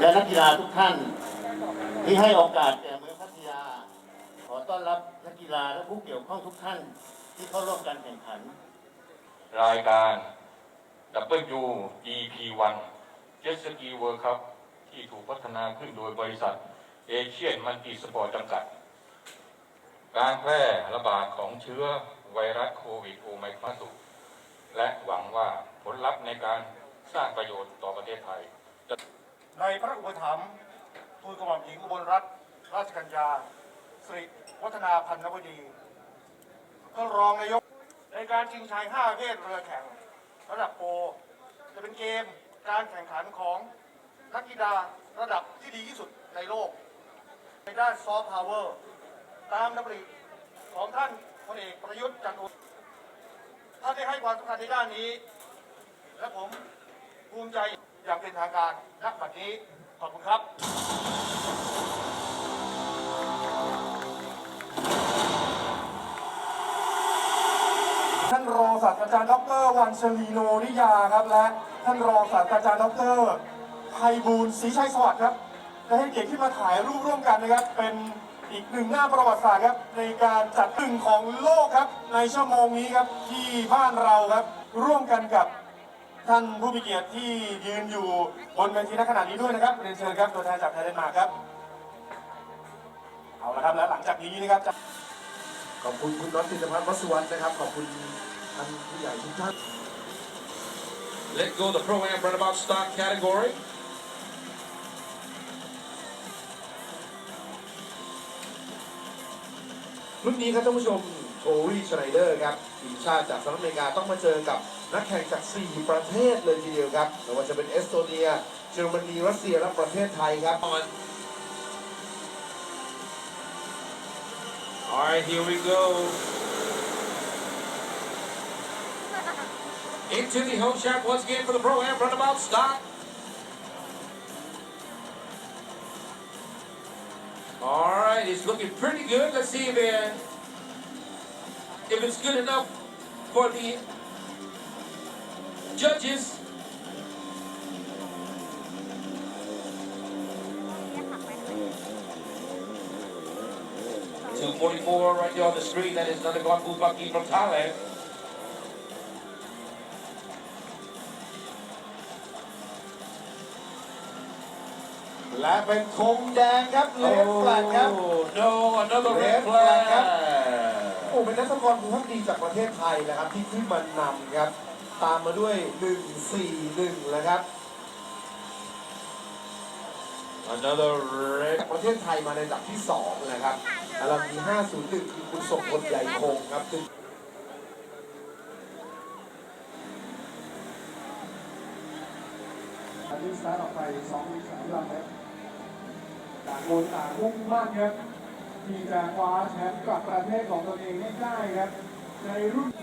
และนักกีฬาทุกท่าน ที่ให้โอกาสแก่เมืองพัทยา ขอต้อนรับนักกีฬาและผู้เกี่ยวข้องทุกท่าน ที่เข้าร่วมการแข่งขัน รายการ WGP1 Jet Ski World Cup ที่ถูกพัฒนาขึ้นโดยบริษัทเอเชียนมันติสปอร์ตจำกัด การแพร่ระบาดของเชื้อไวรัสโควิดโอไมครอนสูและหวังว่าผลลัพธ์ในการสร้างประโยชน์ต่อประเทศไทย ในพระอุปถัมภ์ทูลกระหม่อมหญิงอุบลรัตนราชกัญญาสิริวัฒนาพันนวดีท่านรองนายกในการชิงชัย5ประเภทเรือแข่งระดับโปรจะเป็นเกมการแข่งขันของนักกีฬาระดับที่ดีที่สุดในโลก ในด้านซอฟต์พาวเวอร์ ตามดำริของท่านพลเอกประยุทธ์จันทร์โอชาท่านได้ให้ความสำคัญในด้านนี้ และผมภูมิใจ อย่างเป็นทางการณบัดนี้ ขอบคุณครับ ท่านรองศาสตราจารย์ดรวันชลีโนนิยาครับ และท่านรองศาสตราจารย์ดรไพบูลศรีชัยสวัสดิ์ครับได้ให้เกียรติที่มาถ่ายรูปร่วมกันนะครับ เป็นอีกหนึ่งหน้าประวัติศาสตร์ครับในการจัดหนึ่งของโลกครับ ในชั่วโมงนี้ครับที่บ้านเราครับ ร่วมกันกับ ท่านผู้มีเกียรติที่ยืนอยู่บนเวทีณขณะนี้ด้วยนะครับเรียนเชิญครับตัวแทนจากไทยเดนมาร์กครับเอาละครับแล้วหลังจากนี้นะครับจะขอบคุณคุณน็อตตินพัฒน์วัสสุวรรณนะครับ ขอบคุณท่านผู้ใหญ่ทุกท่าน Let go the pro-am runabout stock category. รุ่นนี้ครับท่านผู้ชมโทรี่ชไนเดอร์ครับทีมชาติจากสหรัฐอเมริกาต้องมาเจอกับ นักแข่งจาก 4 ประเทศเลยทีเดียวครับไม่ว่าจะเป็นเอสโตเนีย เยอรมนี รัสเซีย และประเทศไทยครับ On. All right, here we go. Into the home shot once again for the pro-am runabout stock. All right, it's looking pretty good. Let's see if, uh, if it's good enough for the judges. Two forty-four right there on the screen. That is another Gwaku Bucky from Thailand. และเป็นธงแดงครับเลฟแฟลกครับ Oh no, another red Red flag, flag. โอ้เป็นนักตะกรภูมิพักดีจากประเทศไทยนะครับที่ขึ้นมานำครับ ตามมาด้วย 1-4-1แล้วครับ Another red. จากประเทศไทยมาในอันดับที่ 2 นะครับอันดับที่ 501 คือคุณสมพลใหญ่คงครับซึ่งอันนี้สตาร์ทออกไปสองสามลำครับต่างคนต่างมุ่งมั่นครับที่จะคว้าแชมป์กลับประเทศของตนเองให้ได้ครับในรุ่น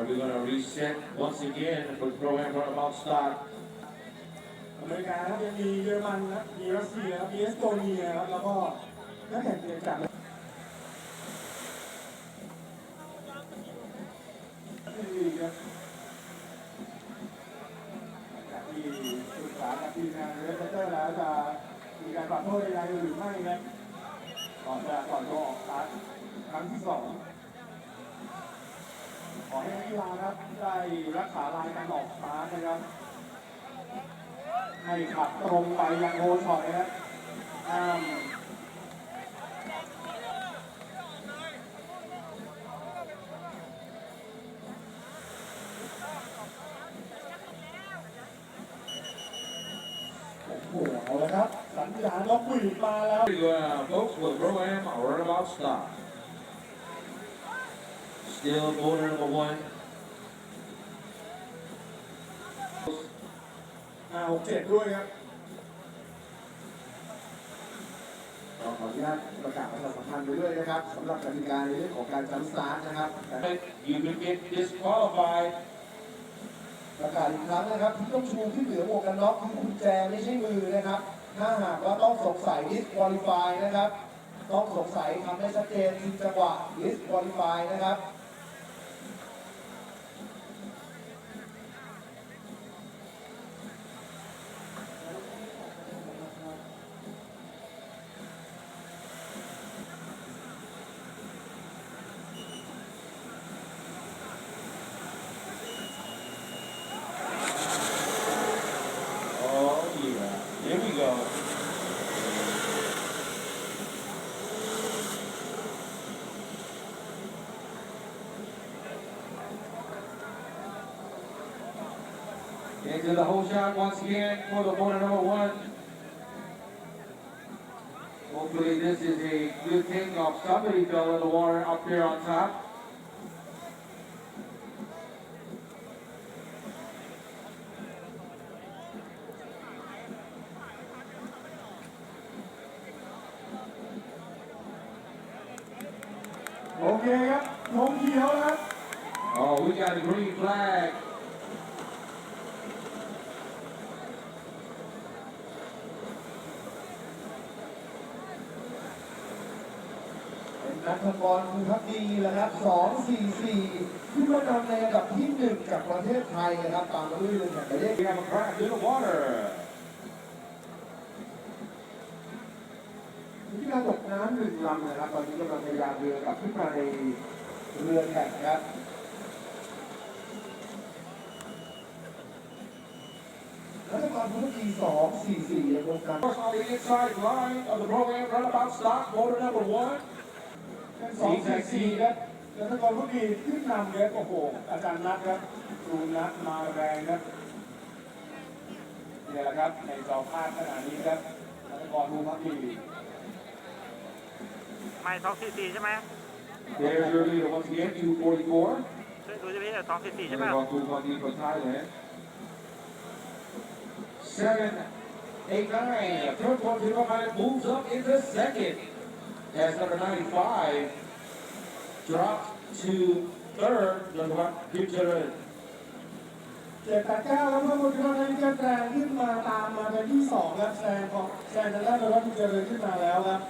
right, we're gonna reset once again for pro-am runabout stock. อเมริกาครับยังมีเยอรมันนะมีรัสเซียมีเอสโตเนียครับแล้วก็นักแข่งเรือจากที่ครับจากที่ปรึกษากับทีมงานเรสเตอร์แล้วจะมีการปรับโทษใดๆหรือไม่ครับก่อนจะก่อนจะออกสตาร์ทครั้งที่สอง ขอให้นักกีฬาครับได้รักษาลายการออกสตาร์ทนะครับให้ขับตรงไปยังโฮช็อตนะครับห้ามโอ้โหเอาละครับสัญญาณนกหวีดมาแล้ว Uh, folks, with pro-am runabout stock. Still voter number one. อ่าหกเจ็ดด้วยครับก็ขออนุญาตประกาศประชาสัมพันธ์ไปด้วยนะครับสำหรับกติกาในเรื่องของการจัมป์สตาร์ทนะครับ You can get disqualified. ประกาศอีกครั้งนะครับที่ต้องชูที่เหลือหมวกกันน็อกคือกุญแจไม่ใช่มือนะครับ ถ้าหากว่าต้องสงสัย disqualify นะครับ ต้องสงสัยทำให้ชัดเจนทีจังหวะ disqualify นะครับ Into the hole shot once again for the corner number one. Hopefully this is a good takeoff. Somebody fell in the water up there on top. Okay, Oh, we got a green flag. เป็นนักบอลคุณพักดีแหละครับ2-4-4ขึ้นมานำในอันดับที่1จากประเทศไทยนะครับ ตามมาด้วยเรื่องแข่งประเทศ We have a crash in the water. ที่การตกน้ำหนึ่งลำนะครับ ตอนนี้กำลังพยายามเรือกลับขึ้นมาในเรือแข่งครับรัฐบาลพุทธกี2-4-4ยังคงการ First on the inside line of the program, runabout stop, motor number one. สองสี่สี่ครับแล้วถ้ากองพุทธีขึ้นนำเนี่ยโอ้โหอาจารย์นัทครับดูนัทมาแรงครับนี่แหละครับในจอภาพขณะนี้ครับนักกรดูพักดีไม่สองสี่สี่ใช่ไหม There's your leader once again, 244. ช่วยดูจะพี่สองสี่สี่ใช่ไหม Number two Funky for Thailand. Seven, eight, nine. Third one, zero, nine moves up into second. As number 95 dropped to third. Number one, Future. เจ็ดแปดเก้าแล้วเมื่อวันที่เราได้เแรงขึ้นมาตามมาเป็นที่สองครับแซงของแซงทางด้านนวัตเจริญขึ้นมาแล้วครับ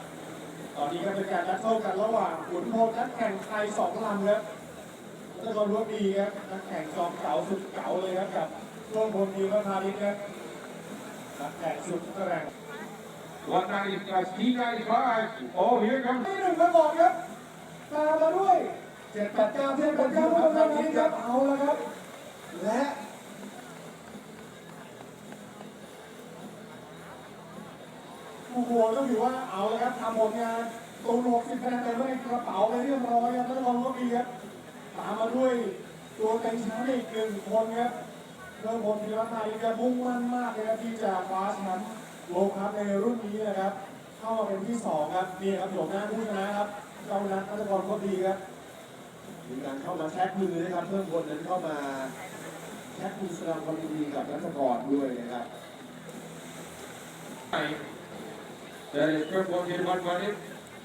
ตอนนี้ก็เป็นการนัดเข้ากันระหว่างขุนพลนักแข่งไทยสองลำครับนักกรรู้ดีครับนักแข่งจอมเก๋าสุดเก๋าเลยครับกับร่วมพลดีวัฒนาทิพย์ครับนักแข่งสุดแรง 195, T95. Oh, here comes ที่หนึ่งมาก่อนครับตามมาด้วยเจ็กัดเก้าเพื่อนพัเก้ากเก้าดีเพื่อนคเก้ารับเอาล้วครับ และโอ้โหต้องถือว่าเอาล้วครับทำผลงานตูนหกสิบคะแนนเต็มไว้ในกระเป๋าไปเรียบร้อยครับแล้วก็ก็ดีครับตามมาด้วยตัวเต็งแชมป์อีกหนึ่งคนครับเริ่มพลธีรไทยจะมุ่งมั่นมากเลยครับที่จะคว้าแชมป์ โลครับในรุ่นนี้นะครับเข้ามาเป็นที่สองครับนี่ครับโฉมหน้าผู้ชนะครับเจ้านัทนัทกรโคตรดีครับมีการเข้ามาแท็กมือนะครับเพิ่มคนนั้นเข้ามาแท็กมือแสดงความดีกับรัฐกรด้วยนะครับ That is third one, hit one running,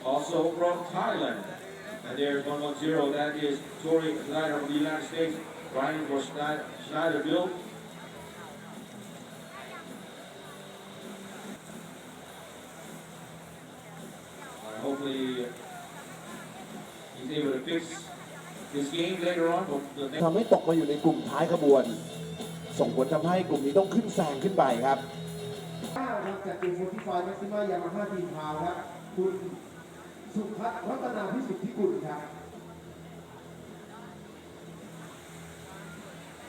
also from Thailand. And there's 110, that is Tori Schneider from the United States, Ryan for Schneider, Schneider ทำให้ตกมาอยู่ในกลุ่มท้ายขบวน ส่งผลทำให้กลุ่มนี้ต้องขึ้นแซงขึ้นไปครับครับจากกลุ่มโฟร์ที่ไฟแม็กซิม่ายามาฮ่าทีมพาวครับคุณสุพัฒน์รัตนาพิสุทธิกุลครับ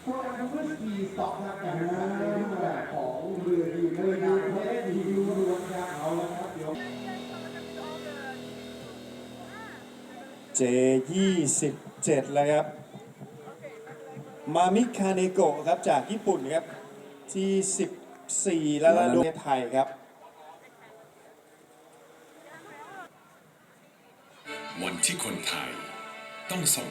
โปรแกรมทั้งเพื่อสกีสต็อกครับการแข่งขันในรูปแบบของเรือยูเรือยูประเภทยูล้วนครับเอาละครับเดี๋ยว เจยี่สิบเจ็ดแล้วครับ มามิคาเนโกะครับจากญี่ปุ่นครับ ที่สิบสี่แล้วละประเทศไทยครับวันที่คนไทยต้องส่ง